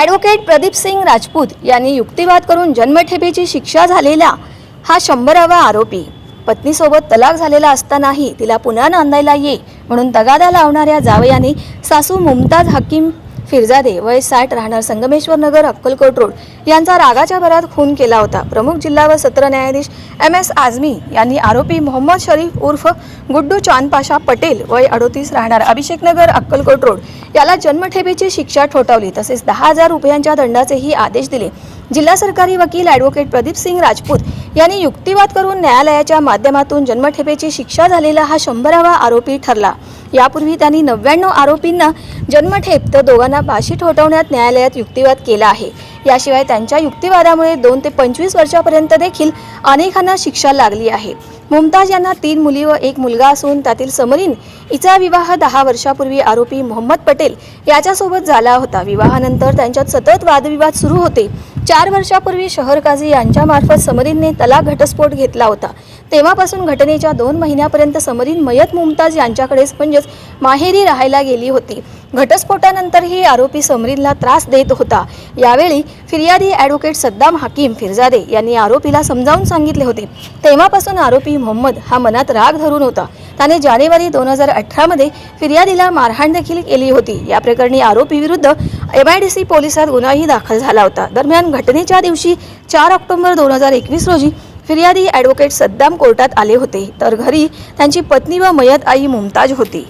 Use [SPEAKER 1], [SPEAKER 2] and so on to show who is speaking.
[SPEAKER 1] Advocate Pradeep Singh Rajput यांनी युक्तिवाद करून जन्मठेपेची शिक्षा झालेला हा शंभरावा आरोपी. पत्नीसोबत तलाक झालेला असतानाही तिला पुन्हा नांदायला ये म्हणून तगादा लावणाऱ्या जावयाने सासू मुमताज हकीम फिरजादे वय साठ राहणार संगमेश्वर नगर अक्कलकोट रोड यांचा रागाच्या भरात खून केला होता. प्रमुख जिल्हा व सत्र न्यायाधीश एम एस आझमी यांनी आरोपी मोहम्मद शरीफ उर्फ गुड्डू चांदपाशा पटेल वय अडोतीस राहणार अभिषेक नगर अक्कलकोट रोड याला जन्मठेपेची शिक्षा ठोठावली. तसेच दहा हजार रुपयांच्या दंडाचेही आदेश दिले. जिल्हा सरकारी वकील ॲडव्होकेट प्रदीप सिंग राजपूत यांनी युक्तिवाद करून न्यायालयाच्या माध्यमातून जन्मठेपेची शिक्षा झालेला हा शंभरावा आरोपी ठरला. यापूर्वी त्यांनी नव्याण्णव आरोपींना जन्मठेप तर दोघांना फाशी ठोठवण्यात न्यायालयात युक्तिवाद केला आहे. याशिवाय त्यांच्या युक्तिवादामुळे दोन ते पंचवीस वर्षापर्यंत देखील अनेकांना शिक्षा लागली आहे. मुमताज यांना तीन मुली व एक मुलगा असून त्यातील समरीन हिचा विवाह दहा वर्षापूर्वी आरोपी मोहम्मद पटेल याच्यासोबत झाला होता. विवाहानंतर त्यांच्यात सतत वादविवाद सुरू होते. चार वर्षापूर्वी शहर काझी यांच्यामार्फत समरीनने तलाक घटस्फोट घेतला होता. तेव्हापासून घटनेच्या दोन महिन्यापर्यंत समरीन मयत मुमताज यांच्याकडेच म्हणजेच माहेरी राहायला गेली होती. घटस्फोटानंतरही आरोपी समरीनला त्रास देत होता. यावेळी फिर्यादी ॲडव्होकेट सद्दाम हाकीम फिरजादे यांनी आरोपीला समजावून सांगितले होते. तेव्हापासून आरोपी मोहम्मद हा मनात राग धरून होता. त्याने जानेवारी दोन हजार अठरामध्ये फिर्यादीला मारहाण देखील केली होती. या प्रकरणी आरोपी एमआयडीसी पोलिसात गुन्हाही दाखल झाला होता. दरम्यान घटनेच्या दिवशी चार ऑक्टोबर दोन हजार एकवीस रोजी फिर्यादी ॲडव्होकेट सद्दाम कोर्टात आले होते. तर घरी त्यांची पत्नी व मयत आई मुमताज होती.